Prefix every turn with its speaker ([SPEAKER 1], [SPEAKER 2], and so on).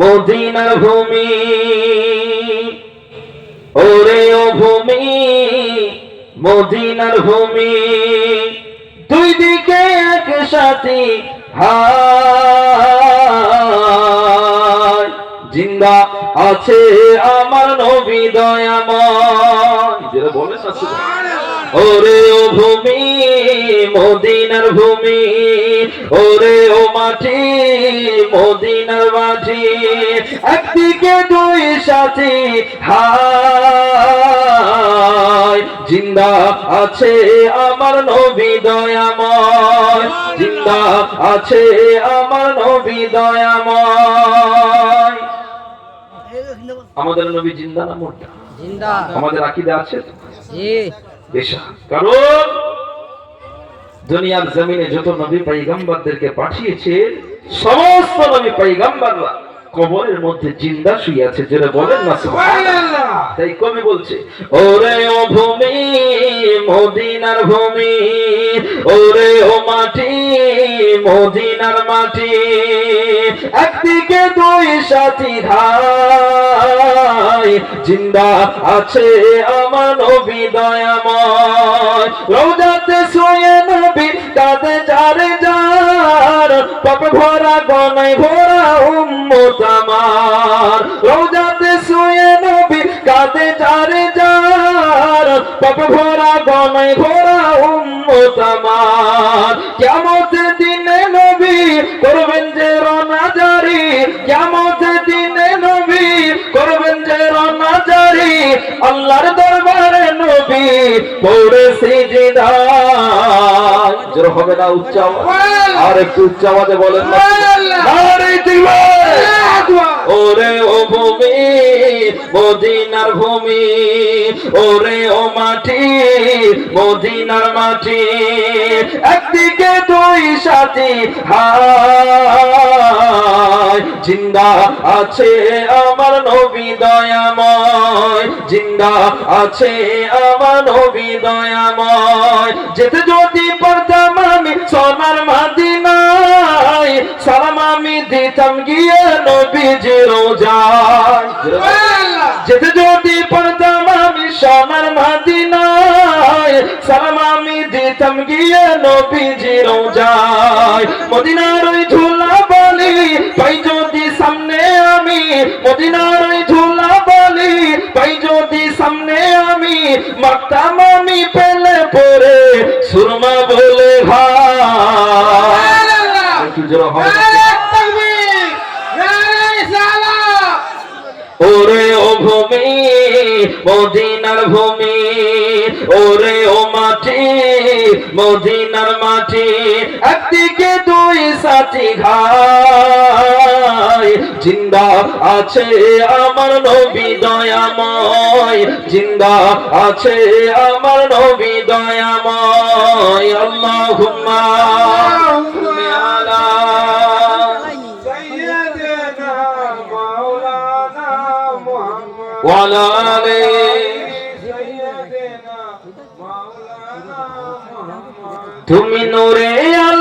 [SPEAKER 1] মদিনার ভূমি, ওরে ও ভূমি, মদিনার ভূমি, দুই দিকে এক সাথী হায় জিন্দা আছে আমার নবী দয়াময় যেটা বলেন না। ওরে ও ভূমি মদিনার ভূমি ওরে ও মাটি মদিনার মাটি একদিকে দুই সাথী হায় জিন্দা আছে আমার নবী দয়াময় জিন্দা আছে আমার নবী দয়াময়। আমাদের নবী জিন্দা না মোটা?
[SPEAKER 2] জিন্দা।
[SPEAKER 1] আমাদের আকিদা আছে?
[SPEAKER 2] জি।
[SPEAKER 1] পেশা কারণ দুনিয়ার জমিনে যত নবী পাইগাম্বারদেরকে পাঠিয়েছে সমস্ত নবী পাইগাম্বাররা কবরের মধ্যে জিন্দা শুয়ে আছে যেটা বলেন না তাই কবি বলছে ওরে ও ভূমি মদিনার ভূমি ওরে ও মাটি মদিনার মাটি একদিকে দুই সাথী ভাই জিন্দা আছে আমার নবী দয়াময়। রোজাতে শুয়ে নবী কাঁদে যারে যার, পাপ ভরা গনাই ভরা উম্মত আমার। রোজাতে শুয়ে নবী কাঁদে যারে যার, পাপ ভরা গনাই ভরা উম্মত আমার। কেমতের দিনে নবী করবেন যে রনা জারি কেমতের আল্লাহর দরবারে নবী পড়ে সিজদায় জোর হবে না উচ্চ? আর একটু উচ্চ আওয়াজে বলেন তাকবীর! ওরে ও ভূমি মদিনার ভূমি। ওরে ও মাটি মদিনার মাটি। একদিকে দুই সাথী হায়। জিন্দা আছে আমার নবী দয়াময়। জিন্দা আছে আমার নবী দয়াময় যেতে যদি পারতাম আমি সোনার মাদিনায় সালাম আমি দিতাম গিয়ে নবীজি রোজায়। যেতে যদি পারতাম আমি সোনার মাদিনায় সালাম আমি দিতাম গিয়ে নবীজি রোজায়। মদিনার ওই ওরে ও ভূমি মদিনার ভূমি ওরে ও মাটি মদিনার মাটি একদিকে দুই সাথী ঘাই। জিন্দা আছে আমার নবী দয়াময়, জিন্দা আছে আমার নবী দয়াময়। আল্লাহুম্মা وعلى آله
[SPEAKER 3] سيدنا مولانا محمد
[SPEAKER 1] তুমি নূরে আলো